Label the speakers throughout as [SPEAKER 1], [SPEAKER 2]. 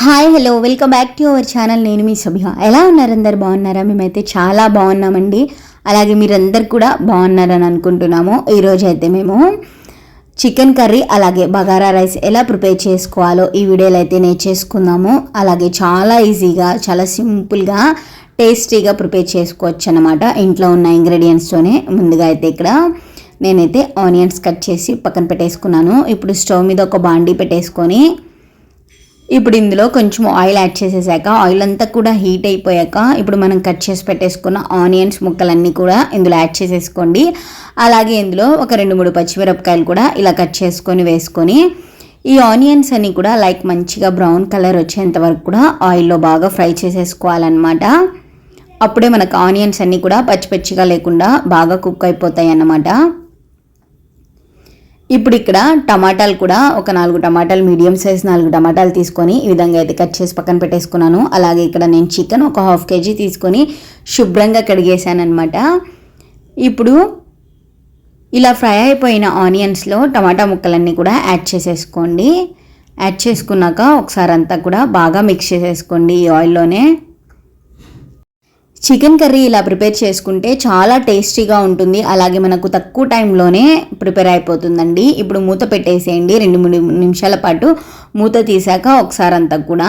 [SPEAKER 1] Hi hello welcome back to our channel. నేను మీ సభ్య ఎలా ఉన్నారు అందరు? బాగున్నారా? మేమైతే చాలా బాగున్నామండి. అలాగే మీరందరు కూడా బాగున్నారని అనుకుంటున్నాము. ఈరోజు అయితే మేము చికెన్ కర్రీ అలాగే బగారా రైస్ ఎలా ప్రిపేర్ చేసుకోవాలో ఈ వీడియోలో అయితే నేను చేసుకుందాము. అలాగే చాలా ఈజీగా చాలా సింపుల్గా టేస్టీగా ప్రిపేర్ చేసుకోవచ్చు అనమాట ఇంట్లో ఉన్న ఇంగ్రీడియంట్స్తోనే ముందుగా అయితే ఇక్కడ నేనైతే ఆనియన్స్ కట్ చేసి పక్కన పెట్టేసుకున్నాను. ఇప్పుడు స్టవ్ మీద ఒక బాండీ పెట్టేసుకొని ఇప్పుడు ఇందులో కొంచెం ఆయిల్ యాడ్ చేసేసాక ఆయిల్ అంతా కూడా హీట్ అయిపోయాక ఇప్పుడు మనం కట్ చేసి పెట్టేసుకున్న ఆనియన్స్ ముక్కలన్నీ కూడా ఇందులో యాడ్ చేసేసుకోండి. అలాగే ఇందులో ఒక రెండు మూడు పచ్చిమిరపకాయలు కూడా ఇలా కట్ చేసుకొని వేసుకొని ఈ ఆనియన్స్ అన్నీ కూడా లైక్ మంచిగా బ్రౌన్ కలర్ వచ్చేంత వరకు కూడా ఆయిల్లో బాగా ఫ్రై చేసేసుకోవాలన్నమాట. అప్పుడే మనకు ఆనియన్స్ అన్నీ కూడా పచ్చి పచ్చిగా లేకుండా బాగా కుక్ అయిపోతాయి అన్నమాట ఇప్పుడు ఇక్కడ టమాటాలు కూడా ఒక నాలుగు టమాటాలు మీడియం సైజ్ నాలుగు టమాటాలు తీసుకొని ఈ విధంగా అయితే కట్ చేసి పక్కన పెట్టేసుకున్నాను. అలాగే ఇక్కడ నేను చికెన్ ఒక హాఫ్ కేజీ తీసుకొని శుభ్రంగా కడిగేసాను అనమాట ఇప్పుడు ఇలా ఫ్రై అయిపోయిన ఆనియన్స్లో టమాటా ముక్కలన్నీ కూడా యాడ్ చేసేసుకోండి. యాడ్ చేసుకున్నాక ఒకసారి అంతా కూడా బాగా మిక్స్ చేసేసుకోండి ఈ ఆయిల్లోనే. చికెన్ కర్రీ ఇలా ప్రిపేర్ చేసుకుంటే చాలా టేస్టీగా ఉంటుంది. అలాగే మనకు తక్కువ టైంలోనే ప్రిపేర్ అయిపోతుందండి. ఇప్పుడు మూత పెట్టేసేయండి. రెండు మూడు నిమిషాల పాటు మూత తీసాక ఒకసారి అంతా కూడా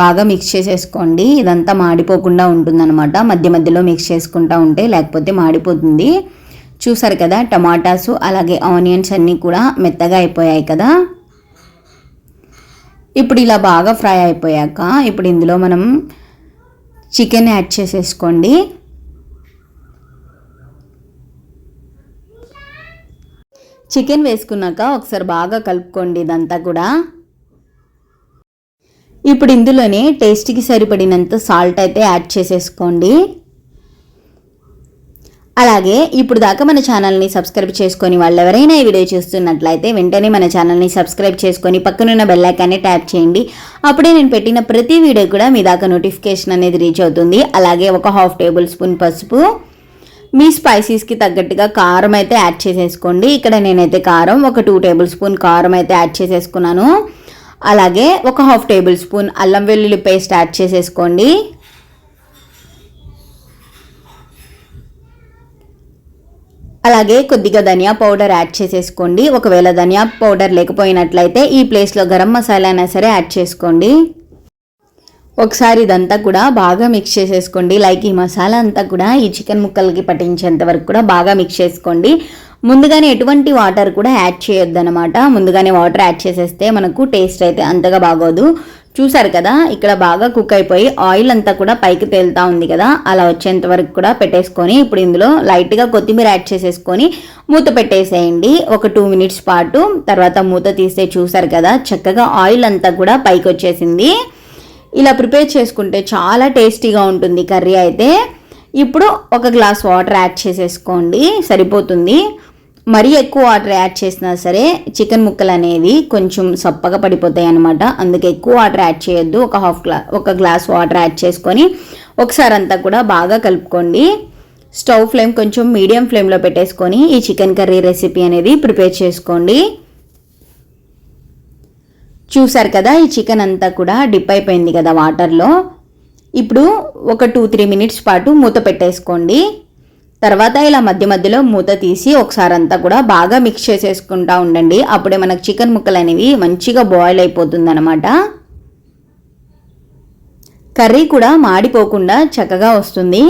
[SPEAKER 1] బాగా మిక్స్ చేసేసుకోండి. ఇదంతా మాడిపోకుండా ఉంటుందన్నమాట. మధ్య మధ్యలో మిక్స్ చేసుకుంటూ ఉంటే లేకపోతే మాడిపోతుంది. చూసారు కదా టమాటాసు అలాగే ఆనియన్స్ అన్నీ కూడా మెత్తగా అయిపోయాయి కదా. ఇప్పుడు ఇలా బాగా ఫ్రై అయిపోయాక ఇప్పుడు ఇందులో మనం చికెన్ యాడ్ చేసేసుకోండి. చికెన్ వేసుకున్నాక ఒకసారి బాగా కలుపుకోండి ఇదంతా కూడా. ఇప్పుడు ఇందులోనే టేస్ట్కి సరిపడినంత సాల్ట్ అయితే యాడ్ చేసేసుకోండి. అలాగే ఇప్పుడు దాకా మన ఛానల్ని సబ్స్క్రైబ్ చేసుకొని వాళ్ళు ఎవరైనా ఈ వీడియో చూస్తున్నట్లయితే వెంటనే మన ఛానల్ని సబ్స్క్రైబ్ చేసుకొని పక్కనున్న బెల్లైకాన్ని ట్యాప్ చేయండి. అప్పుడే నేను పెట్టిన ప్రతి వీడియో కూడా మీ దాకా నోటిఫికేషన్ అనేది రీచ్ అవుతుంది. అలాగే ఒక హాఫ్ టేబుల్ స్పూన్ పసుపు. మీ స్పైసీస్కి తగ్గట్టుగా కారం అయితే యాడ్ చేసేసుకోండి. ఇక్కడ నేనైతే కారం ఒక టూ టేబుల్ స్పూన్ కారం అయితే యాడ్ చేసేసుకున్నాను. అలాగే ఒక హాఫ్ టేబుల్ స్పూన్ అల్లం వెల్లుల్లి పేస్ట్ యాడ్ చేసేసుకోండి. అలాగే కొద్దిగా ధనియా పౌడర్ యాడ్ చేసేసుకోండి. ఒకవేళ ధనియా పౌడర్ లేకపోయినట్లయితే ఈ ప్లేస్లో గరం మసాలా అయినా సరే యాడ్ చేసుకోండి. ఒకసారి ఇదంతా కూడా బాగా మిక్స్ చేసేసుకోండి. లైక్ ఈ మసాలా అంతా కూడా ఈ చికెన్ ముక్కలకి పట్టించేంత వరకు కూడా బాగా మిక్స్ చేసుకోండి. ముందుగానే ఎటువంటి వాటర్ కూడా యాడ్ చేయొద్దనమాట ముందుగానే వాటర్ యాడ్ చేసేస్తే మనకు టేస్ట్ అయితే అంతగా బాగోదు. చూసారు కదా ఇక్కడ బాగా కుక్ అయిపోయి ఆయిల్ అంతా కూడా పైకి తేలుతా ఉంది కదా అలా వచ్చేంత వరకు కూడా పెట్టేసుకొని ఇప్పుడు ఇందులో లైట్గా కొత్తిమీర యాడ్ చేసేసుకొని మూత పెట్టేసేయండి. ఒక టూ మినిట్స్ పాటు తర్వాత మూత తీస్తే చూసారు కదా చక్కగా ఆయిల్ అంతా కూడా పైకి వచ్చేసింది. ఇలా ప్రిపేర్ చేసుకుంటే చాలా టేస్టీగా ఉంటుంది కర్రీ అయితే. ఇప్పుడు ఒక గ్లాస్ వాటర్ యాడ్ చేసేసుకోండి సరిపోతుంది. మరీ ఎక్కువ వాటర్ యాడ్ చేసినా సరే చికెన్ ముక్కలు అనేవి కొంచెం సప్పగా పడిపోతాయి అనమాట అందుకే ఎక్కువ వాటర్ యాడ్ చేయొద్దు. ఒక హాఫ్ గ్లా ఒక గ్లాస్ వాటర్ యాడ్ చేసుకొని ఒకసారి అంతా కూడా బాగా కలుపుకోండి. స్టవ్ ఫ్లేమ్ కొంచెం మీడియం ఫ్లేమ్లో పెట్టేసుకొని ఈ చికెన్ కర్రీ రెసిపీ అనేది ప్రిపేర్ చేసుకోండి. చూసారు కదా ఈ చికెన్ అంతా కూడా డిప్ అయిపోయింది కదా వాటర్లో. ఇప్పుడు ఒక టూ త్రీ మినిట్స్ పాటు మూత పెట్టేసుకోండి. తర్వాత ఇలా మధ్య మధ్యలో మూత తీసి ఒకసారి అంతా కూడా బాగా మిక్స్ చేసేసుకుంటా ఉండండి. అప్పుడే మనకు చికెన్ ముక్కలు అనేవి మంచిగా బాయిల్ అయిపోతుంది అనమాట కర్రీ కూడా మాడిపోకుండా చక్కగా వస్తుంది.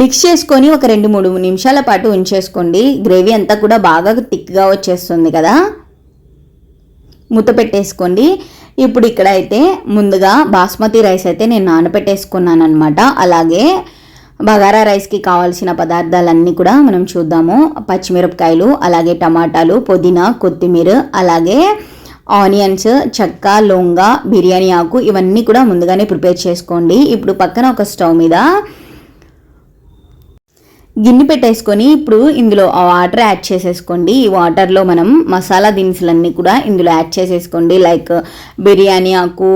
[SPEAKER 1] మిక్స్ చేసుకొని ఒక రెండు మూడు నిమిషాల పాటు ఉంచేసుకోండి. గ్రేవీ అంతా కూడా బాగా థిక్గా వచ్చేస్తుంది కదా. మూత పెట్టేసుకోండి. ఇప్పుడు ఇక్కడ అయితే ముందుగా బాస్మతి రైస్ అయితే నేను నానబెట్టేసుకున్నాను అనమాట అలాగే బగారా రైస్కి కావాల్సిన పదార్థాలన్నీ కూడా మనం చూద్దాము. పచ్చిమిరపకాయలు అలాగే టమాటాలు పుదీనా కొత్తిమీర అలాగే ఆనియన్స్ చెక్క లొంగ బిర్యానీ ఆకు ఇవన్నీ కూడా ముందుగానే ప్రిపేర్ చేసుకోండి. ఇప్పుడు పక్కన ఒక స్టవ్ మీద గిన్నె పెట్టేసుకొని ఇప్పుడు ఇందులో ఆ వాటర్ యాడ్ చేసేసుకోండి. ఈ వాటర్లో మనం మసాలా దినుసులన్నీ కూడా ఇందులో యాడ్ చేసేసుకోండి. లైక్ బిర్యానీ ఆకు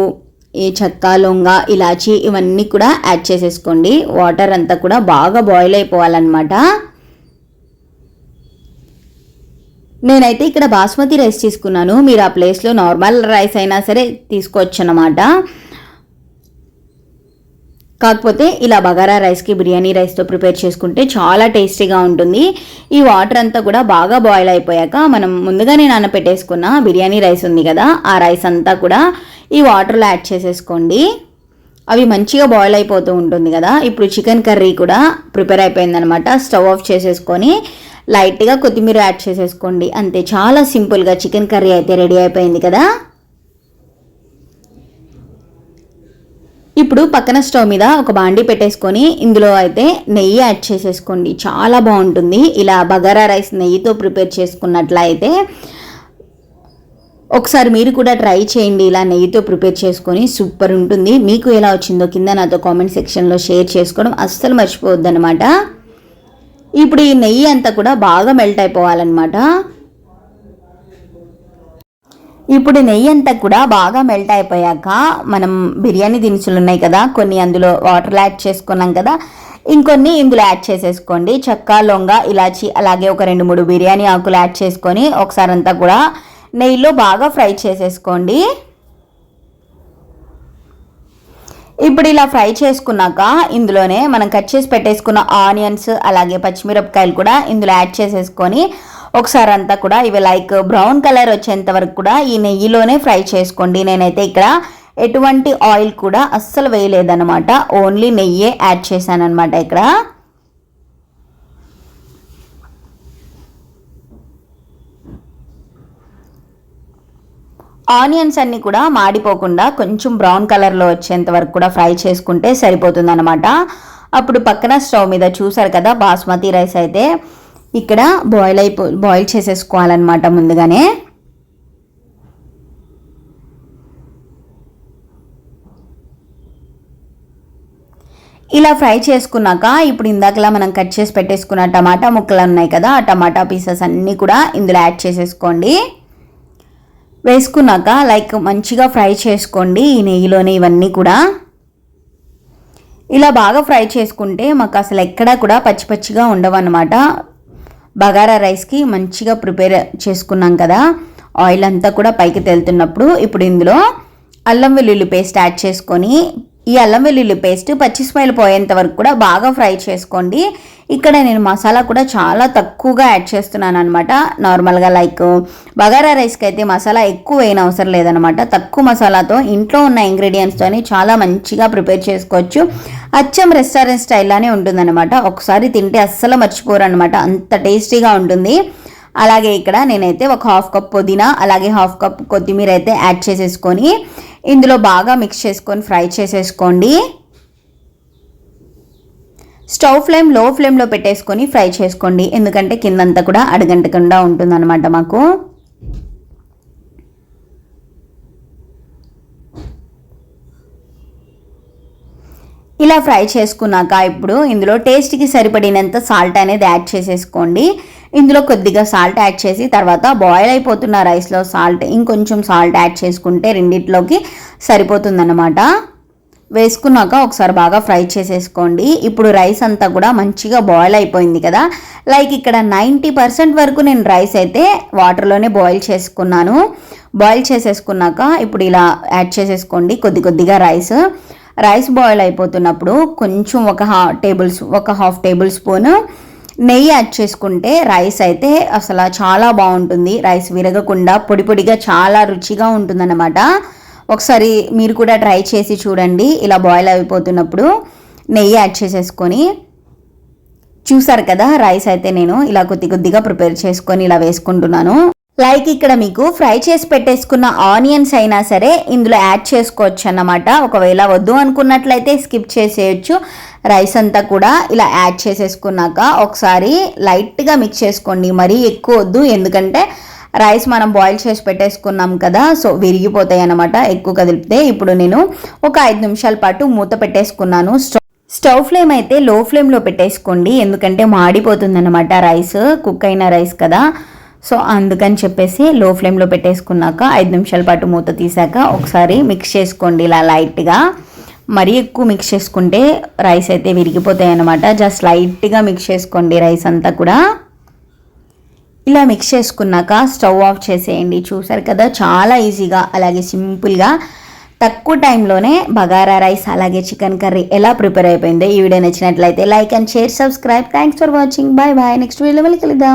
[SPEAKER 1] ఈ చెక్క లొంగ ఇలాచి ఇవన్నీ కూడా యాడ్ చేసేసుకోండి. వాటర్ అంతా కూడా బాగా బాయిల్ అయిపోవాలన్నమాట. నేనైతే ఇక్కడ బాస్మతి రైస్ తీసుకున్నాను. మీరు ఆ ప్లేస్లో నార్మల్ రైస్ అయినా సరే తీసుకోవచ్చు అన్నమాట కాకపోతే ఇలా బగారా రైస్కి బిర్యానీ రైస్తో ప్రిపేర్ చేసుకుంటే చాలా టేస్టీగా ఉంటుంది. ఈ వాటర్ అంతా కూడా బాగా బాయిల్ అయిపోయాక మనం ముందుగానే నానపెట్టేసుకున్న బిర్యానీ రైస్ ఉంది కదా ఆ రైస్ అంతా కూడా ఈ వాటర్లో యాడ్ చేసేసుకోండి. అవి మంచిగా బాయిల్ అయిపోతూ ఉంటుంది కదా ఇప్పుడు చికెన్ కర్రీ కూడా ప్రిపేర్ అయిపోయిందనమాట. స్టవ్ ఆఫ్ చేసేసుకొని లైట్గా కొత్తిమీర యాడ్ చేసేసుకోండి. అంతే చాలా సింపుల్గా చికెన్ కర్రీ అయితే రెడీ అయిపోయింది కదా. ఇప్పుడు పక్కన స్టవ్ మీద ఒక బాండి పెట్టేసుకొని ఇందులో అయితే నెయ్యి యాడ్ చేసేసుకోండి. చాలా బాగుంటుంది. ఇలా బగారా రైస్ నెయ్యితో ప్రిపేర్ చేసుకున్నట్లయితే ఒకసారి మీరు కూడా ట్రై చేయండి. ఇలా నెయ్యితో ప్రిపేర్ చేసుకొని సూపర్ ఉంటుంది. మీకు ఎలా వచ్చిందో కింద నాతో కామెంట్ సెక్షన్లో షేర్ చేసుకోవడం అస్సలు మర్చిపోవద్దు అనమాట ఇప్పుడు ఈ నెయ్యి అంతా కూడా బాగా మెల్ట్ అయిపోవాలన్నమాట. ఇప్పుడు నెయ్యి అంతా కూడా బాగా మెల్ట్ అయిపోయాక మనం బిర్యానీ దినుసులు ఉన్నాయి కదా కొన్ని అందులో వాటర్ యాడ్ చేసుకున్నాం కదా ఇంకొన్ని ఇందులో యాడ్ చేసేసుకోండి. చెక్క లొంగ ఇలాచి అలాగే ఒక రెండు మూడు బిర్యానీ ఆకులు యాడ్ చేసుకొని ఒకసారి అంతా కూడా నెయ్యిలో బాగా ఫ్రై చేసేసుకోండి. ఇప్పుడు ఇలా ఫ్రై చేసుకున్నాక ఇందులోనే మనం కట్ చేసి పెట్టేసుకున్న ఆనియన్స్ అలాగే పచ్చిమిరపకాయలు కూడా ఇందులో యాడ్ చేసేసుకొని ఒకసారి అంతా కూడా ఇవి లైక్ బ్రౌన్ కలర్ వచ్చేంత వరకు కూడా ఈ నెయ్యిలోనే ఫ్రై చేసుకోండి. నేనైతే ఇక్కడ ఎటువంటి ఆయిల్ కూడా అస్సలు వేయలేదన్నమాట. ఓన్లీ నెయ్యే యాడ్ చేశానమాట అనమాట ఇక్కడ. ఆనియన్స్ అన్నీ కూడా మాడిపోకుండా కొంచెం బ్రౌన్ కలర్లో వచ్చేంత వరకు కూడా ఫ్రై చేసుకుంటే సరిపోతుందన్నమాట. అప్పుడు పక్కన స్టవ్ మీద చూసారు కదా బాస్మతి రైస్ అయితే. ఇక్కడ బాయిల్ అయిపో బాయిల్ చేసేసుకోవాలన్నమాట ముందుగానే. ఇలా ఫ్రై చేసుకున్నాక ఇప్పుడు ఇందాకలా మనం కట్ చేసి పెట్టేసుకున్న టమాటా ముక్కలు ఉన్నాయి కదా ఆ టమాటా పీసెస్ అన్నీ కూడా ఇందులో యాడ్ చేసేసుకోండి. వేసుకున్నాక లైక్ మంచిగా ఫ్రై చేసుకోండి ఈ నెయ్యిలోనే ఇవన్నీ కూడా. ఇలా బాగా ఫ్రై చేసుకుంటే మాకు అసలు ఎక్కడా కూడా పచ్చి పచ్చిగా ఉండవు అనమాట బగారా రైస్కి మంచిగా ప్రిపేర్ చేసుకున్నాం కదా. ఆయిల్ అంతా కూడా పైకి తేలుతున్నప్పుడు ఇప్పుడు ఇందులో అల్లం వెల్లుల్లి పేస్ట్ యాడ్ చేసుకొని ఈ అల్లం వెల్లుల్లి పేస్ట్ పచ్చి స్మైల్ పోయేంత వరకు కూడా బాగా ఫ్రై చేసుకోండి. ఇక్కడ నేను మసాలా కూడా చాలా తక్కువగా యాడ్ చేస్తున్నాను అనమాట నార్మల్గా లైక్ బగారా రైస్కి అయితే మసాలా ఎక్కువ వేయని అవసరం లేదనమాట తక్కువ మసాలాతో ఇంట్లో ఉన్న ఇంగ్రీడియంట్స్తోని చాలా మంచిగా ప్రిపేర్ చేసుకోవచ్చు. అచ్చం రెస్టారెంట్ స్టైల్లానే ఉంటుందన్నమాట. ఒకసారి తింటే అస్సలు మర్చిపోరు అనమాట అంత టేస్టీగా ఉంటుంది. అలాగే ఇక్కడ నేనైతే ఒక హాఫ్ కప్ పుదీనా అలాగే హాఫ్ కప్ కొత్తిమీర అయితే యాడ్ చేసేసుకొని ఇందులో బాగా మిక్స్ చేసుకొని ఫ్రై చేసేసుకోండి. స్టవ్ ఫ్లేమ్లో ఫ్లేమ్లో పెట్టేసుకొని ఫ్రై చేసుకోండి. ఎందుకంటే కిందంతా కూడా అడగంటకుండా ఉంటుందన్నమాట మాకు. ఇలా ఫ్రై చేసుకున్నాక ఇప్పుడు ఇందులో టేస్ట్కి సరిపడినంత సాల్ట్ అనేది యాడ్ చేసేసుకోండి. ఇందులో కొద్దిగా సాల్ట్ యాడ్ చేసి తర్వాత బాయిల్ అయిపోతున్న రైస్లో సాల్ట్ ఇంకొంచెం సాల్ట్ యాడ్ చేసుకుంటే రెండిట్లోకి సరిపోతుందన్నమాట. వేసుకున్నాక ఒకసారి బాగా ఫ్రై చేసేసుకోండి. ఇప్పుడు రైస్ అంతా కూడా మంచిగా బాయిల్ అయిపోయింది కదా. లైక్ ఇక్కడ నైంటీ పర్సెంట్ వరకు నేను రైస్ అయితే వాటర్లోనే బాయిల్ చేసుకున్నాను. బాయిల్ చేసేసుకున్నాక ఇప్పుడు ఇలా యాడ్ చేసేసుకోండి కొద్ది కొద్దిగా రైస్. రైస్ బాయిల్ అయిపోతున్నప్పుడు కొంచెం ఒక హా టేబుల్స్ ఒక హాఫ్ టేబుల్ స్పూన్ నెయ్యి యాడ్ చేసుకుంటే రైస్ అయితే అసలు చాలా బాగుంటుంది. రైస్ విరగకుండా పొడి పొడిగా చాలా రుచిగా ఉంటుందన్నమాట. ఒకసారి మీరు కూడా ట్రై చేసి చూడండి. ఇలా బాయిల్ అయిపోతున్నప్పుడు నెయ్యి యాడ్ చేసేసుకొని చూసారు కదా రైస్ అయితే నేను ఇలా కొద్ది కొద్దిగా ప్రిపేర్ చేసుకొని ఇలా వేసుకుంటున్నాను. లైక్ ఇక్కడ మీకు ఫ్రై చేసి పెట్టేసుకున్న ఆనియన్స్ అయినా సరే ఇందులో యాడ్ చేసుకోవచ్చు అన్నమాట ఒకవేళ వద్దు అనుకున్నట్లయితే స్కిప్ చేసేయచ్చు. రైస్ అంతా కూడా ఇలా యాడ్ చేసేసుకున్నాక ఒకసారి లైట్గా మిక్స్ చేసుకోండి. మరీ ఎక్కువ వద్దు. ఎందుకంటే రైస్ మనం బాయిల్ చేసి పెట్టేసుకున్నాం కదా సో విరిగిపోతాయి అన్నమాట. ఎక్కువ కదిలిపితే ఇప్పుడు నేను ఒక ఐదు నిమిషాల పాటు మూత పెట్టేసుకున్నాను. స్టవ్ ఫ్లేమ్ అయితే లో ఫ్లేమ్లో పెట్టేసుకోండి. ఎందుకంటే మాడిపోతుంది అనమాట రైస్ కుక్ అయిన రైస్ కదా. సో అందుకని చెప్పేసి లో ఫ్లేమ్లో పెట్టేసుకున్నాక ఐదు నిమిషాల పాటు మూత తీసాక ఒకసారి మిక్స్ చేసుకోండి ఇలా లైట్గా. మరీ ఎక్కువ మిక్స్ చేసుకుంటే రైస్ అయితే విరిగిపోతాయి అన్నమాట జస్ట్ లైట్గా మిక్స్ చేసుకోండి రైస్ అంతా కూడా. ఇలా మిక్స్ చేసుకున్నాక స్టవ్ ఆఫ్ చేసేయండి. చూసారు కదా చాలా ఈజీగా అలాగే సింపుల్గా తక్కువ టైంలోనే బగారా రైస్ అలాగే చికెన్ కర్రీ ఎలా ప్రిపేర్ అయిపోయిందో ఈ వీడియో నచ్చినట్లయితే like and share subscribe thanks for watching bye bye next వీడియోలో మళ్ళీ కలుద్దాం.